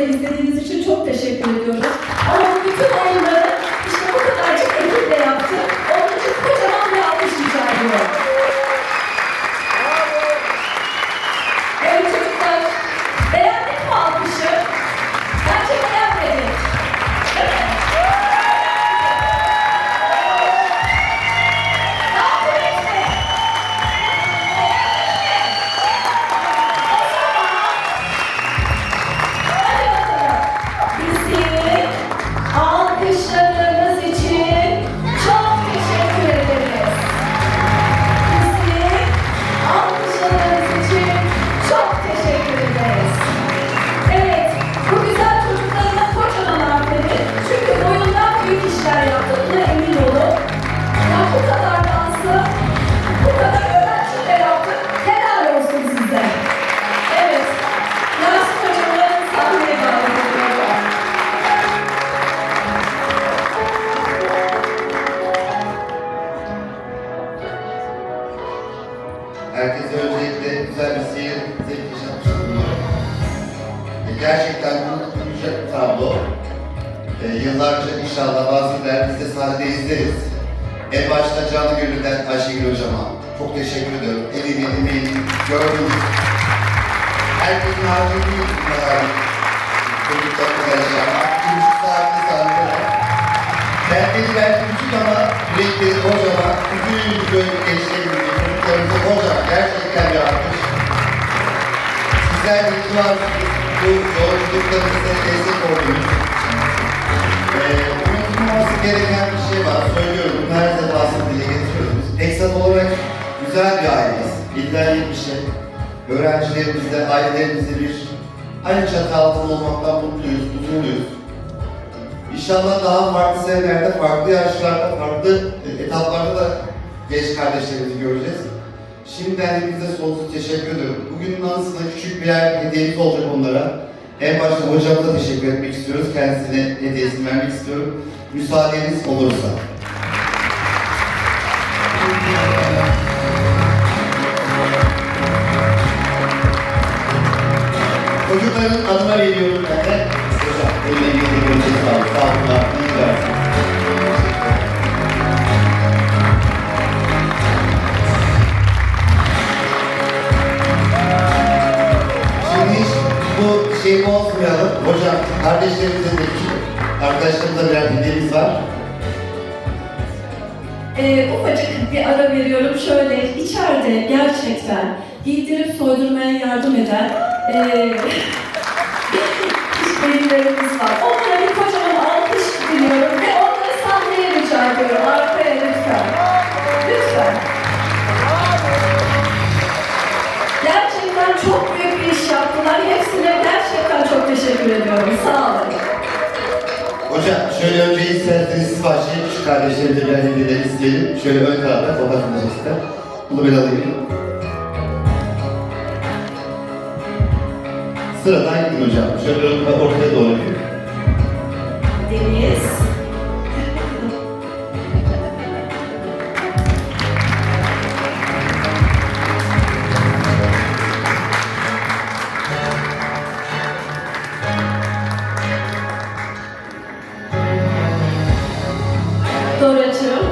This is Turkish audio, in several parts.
Sabırla izlediğiniz için çok teşekkür ediyoruz. Canı gönülden Ayşegül Hocama çok teşekkür ediyorum. Elini, emeğini gördünüz. Herkesin harcını bunlar. Çocuk arkadaşlar. Bir buçuk saatli sahne var. Kendini belki küçük ama yürekleri kocaman, bütün böyle gençlerimizi, çocuklarımızı kocaman, gerçekten bir alkış. Sizler de varsınız, bu yolculuklarımızda destek oldunuz. Ee, unutulmaması gereken bir şey var, söylüyorum, defasında dile getiriyoruz. Eksat olarak güzel bir aileyiz. 7'den 70'e öğrencilerimizle, ailelerimizle bir aynı çatı altında olmaktan mutluyuz, huzurluyuz. İnşallah daha farklı senelerde, farklı yaşlarda, farklı etaplarda da genç kardeşlerimizi göreceğiz. Şimdiden hepinize sonsuz teşekkür ediyorum. Bugünün anısında küçük birer hediyemiz olacak onlara. En başta hocamıza teşekkür etmek istiyoruz. Kendisine hediyesini vermek istiyorum. Müsaadeniz olursa. Veriyorum ben de. Hocam, eline getirdiğiniz için sağ olun. Sağ olun. İyi versin. Şimdi hiç bu şeyi bozmayalım. Hocam, kardeşlerimize de arkadaşlarımıza birer hediyemiz var. Ee, ufacık bir ara veriyorum. Şöyle içeride gerçekten giydirip soydurmaya yardım eden ee, işbirliklerimiz var. Onlara bir kocaman alkış diliyorum ve onları sahneye rica ediyorum. Arkaya lütfen. Lütfen. Gerçekten çok büyük bir iş yaptılar. Hepsine gerçekten çok teşekkür ediyorum. Sağ olun. Hocam şöyle önce isterseniz siz başlayın. Şu kardeşlerimize birer hediyeler isteyelim. Şöyle ön tarafta fotoğrafınızı ister. Bunu ben alayım. Sıradan gidin hocam. Şöyle ortaya doğru gidin. Deniz. Doracığım. Alyacığım.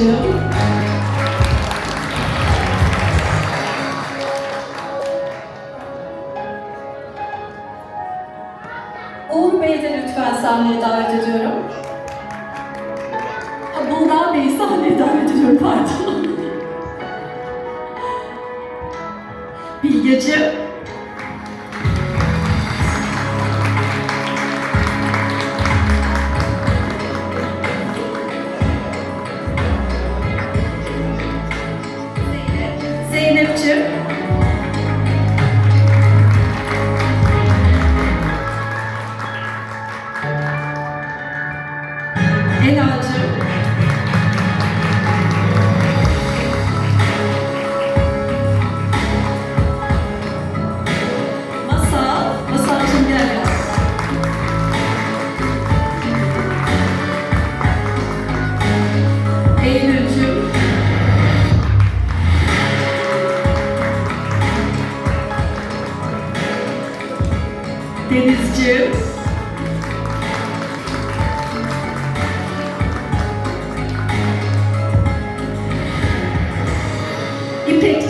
Çevirciğim. Uğur Bey'i de lütfen sahneye davet ediyorum. Ha, Bulgar Bey'i sahneye davet ediyorum, pardon. Bilgeciğim.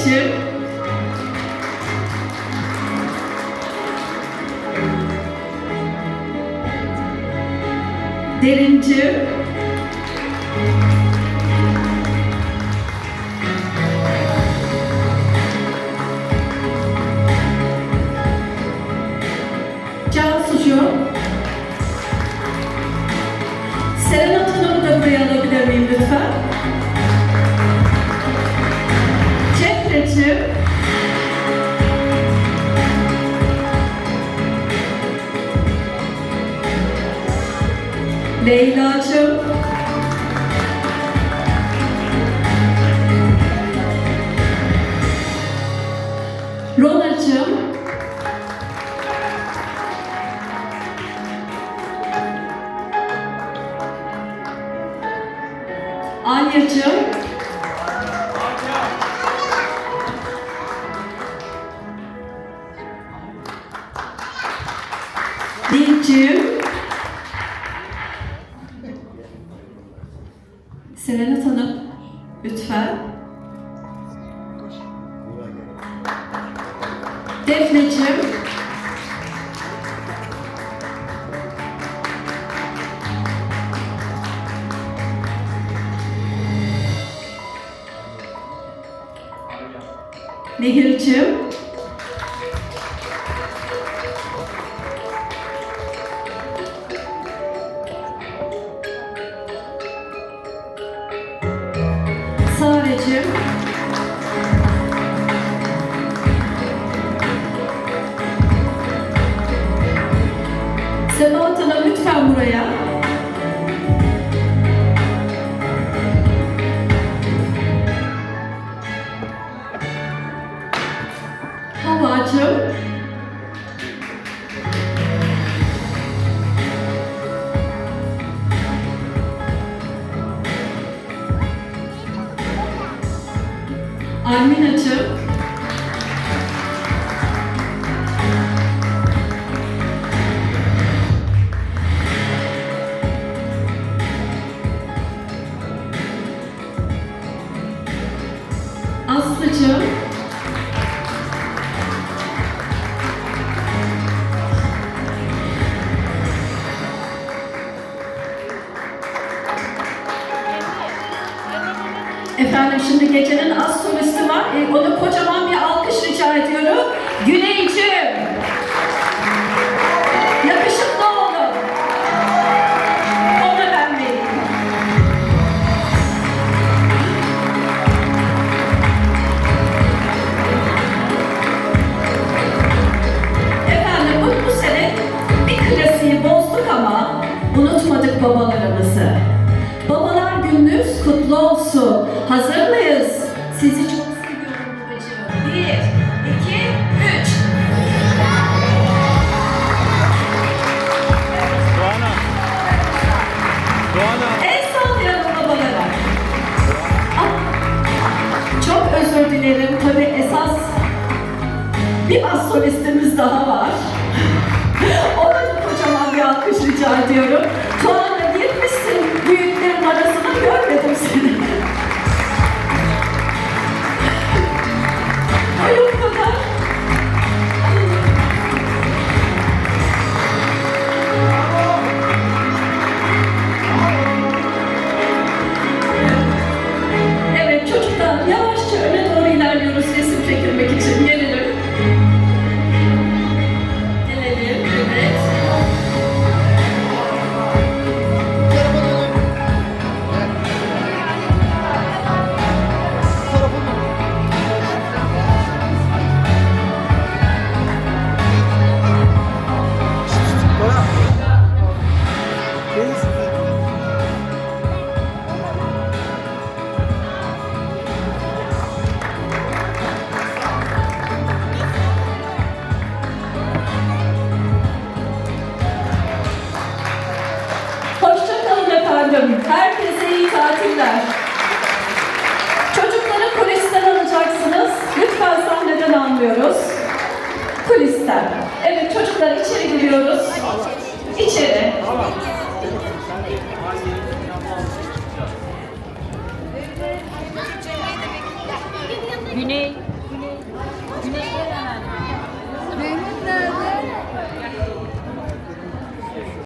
İpekçim. Derincim. Leyla'cığım. Rona'cığım. Alya'cığım. Dilcim. Nehir'cim. Sarecim. Sebahat Hanım lütfen buraya. Efendim şimdi gecenin az solisti var. E, ona kocaman bir alkış rica ediyorum. Güneyciğim. Yakışıklı Doğan'a. El sallayalım babalara. Ah, Çok özür dilerim. Tabii esas bir bas solistimiz daha var. Ona da kocaman bir alkış rica ediyorum. Tuana girmişsin büyüklerin arasına görmedim seni. alıyoruz. Kulisten. Evet çocuklar içeri giriyoruz. İçeri. Güney